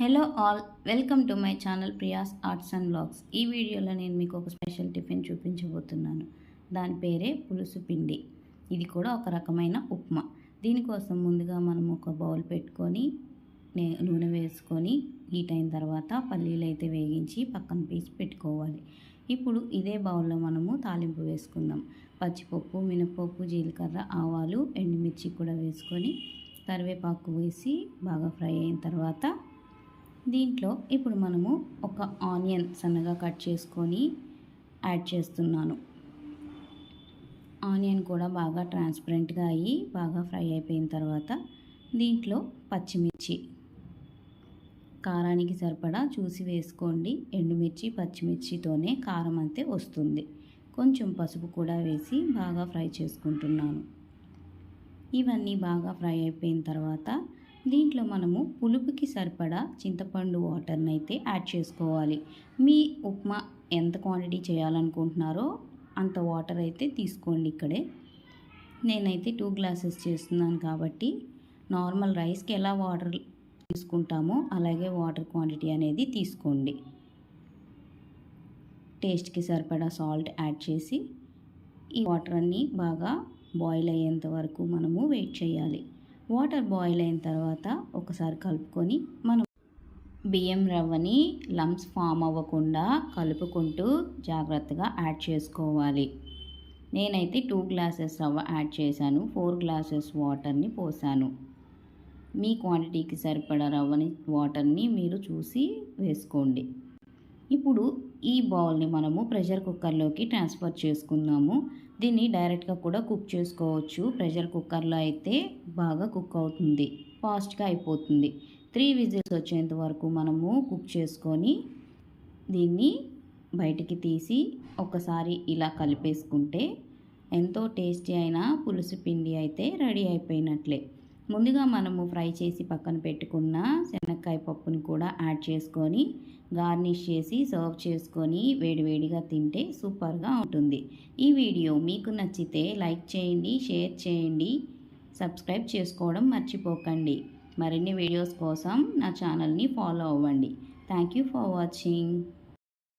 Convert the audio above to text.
Hello all welcome to my channel Priya's arts and blogs ఈ వీడియోలో నేను మీకు ఒక స్పెషల్ టిఫిన్ చూపించబోతున్నాను. దాని పేరే పులుసు పిండి. ఇది కూడా ఒక రకమైన ఉప్మా. దీనికోసం ముందుగా మనం ఒక బౌల్ పెట్టుకొని నే- నూనె వేసుకొని హీట్ అయిన తర్వాత పల్లీలు అయితే వేగించి పక్కన పీసి పెట్టుకోవాలి. ఇప్పుడు ఇదే బౌల్లో మనము తాలింపు వేసుకుందాం. పచ్చిపప్పు మినపప్పు జీలకర్ర ఆవాలు ఎండుమిర్చి కూడా వేసుకొని కరివేపాకు వేసి బాగా ఫ్రై అయిన తర్వాత దీంట్లో ఇప్పుడు మనము ఒక ఆనియన్ సన్నగా కట్ చేసుకొని యాడ్ చేస్తున్నాను. ఆనియన్ కూడా బాగా ట్రాన్స్పరెంట్గా అయ్యి బాగా ఫ్రై అయిపోయిన తర్వాత దీంట్లో పచ్చిమిర్చి కారానికి సరిపడా చూసి వేసుకోండి. ఎండుమిర్చి పచ్చిమిర్చితోనే కారం అంతే వస్తుంది. కొంచెం పసుపు కూడా వేసి బాగా ఫ్రై చేసుకుంటున్నాను. ఇవన్నీ బాగా ఫ్రై అయిపోయిన తర్వాత దీంట్లో మనము పులుపుకి సరిపడా చింతపండు వాటర్ని అయితే యాడ్ చేసుకోవాలి. మీ ఉప్మా ఎంత క్వాంటిటీ చేయాలనుకుంటున్నారో అంత వాటర్ అయితే తీసుకోండి ఇక్కడే. నేనైతే టూ గ్లాసెస్ చేస్తున్నాను కాబట్టి నార్మల్ రైస్కి ఎలా వాటర్ తీసుకుంటామో అలాగే వాటర్ క్వాంటిటీ అనేది తీసుకోండి. టేస్ట్కి సరిపడా సాల్ట్ యాడ్ చేసి ఈ వాటర్ అన్నీ బాగా బాయిల్ అయ్యేంత వరకు మనము వెయిట్ చేయాలి. వాటర్ బాయిల్ అయిన తర్వాత ఒకసారి కలుపుకొని మనం బియ్యం రవ్వని లంప్స్ ఫామ్ అవ్వకుండా కలుపుకుంటూ జాగ్రత్తగా యాడ్ చేసుకోవాలి. నేనైతే టూ గ్లాసెస్ రవ్వ యాడ్ చేశాను. ఫోర్ గ్లాసెస్ వాటర్ని పోసాను. మీ క్వాంటిటీకి సరిపడా రవ్వని వాటర్ని మీరు చూసి వేసుకోండి. ఇప్పుడు ఈ బౌల్ని మనము ప్రెషర్ కుక్కర్లోకి ట్రాన్స్ఫర్ చేసుకుందాము. దీన్ని డైరెక్ట్గా కూడా కుక్ చేసుకోవచ్చు. ప్రెషర్ కుక్కర్లో అయితే బాగా కుక్ అవుతుంది. ఫాస్ట్గా అయిపోతుంది. త్రీ విజిల్స్ వచ్చేంత వరకు మనము కుక్ చేసుకొని దీన్ని బయటికి తీసి ఒకసారి ఇలా కలిపేసుకుంటే ఎంతో టేస్టీ అయిన పులుసు పిండి అయితే రెడీ అయిపోయినట్లే. ముందుగా మనము ఫ్రై చేసి పక్కన పెట్టుకున్న శనక్కాయ పప్పుని కూడా యాడ్ చేసుకొని గార్నిష్ చేసి సర్వ్ చేసుకొని వేడివేడిగా తింటే సూపర్గా ఉంటుంది. ఈ వీడియో మీకు నచ్చితే లైక్ చేయండి షేర్ చేయండి. సబ్స్క్రైబ్ చేసుకోవడం మర్చిపోకండి. మరిన్ని వీడియోస్ కోసం నా ఛానల్ని ఫాలో అవ్వండి. Thank you for watching.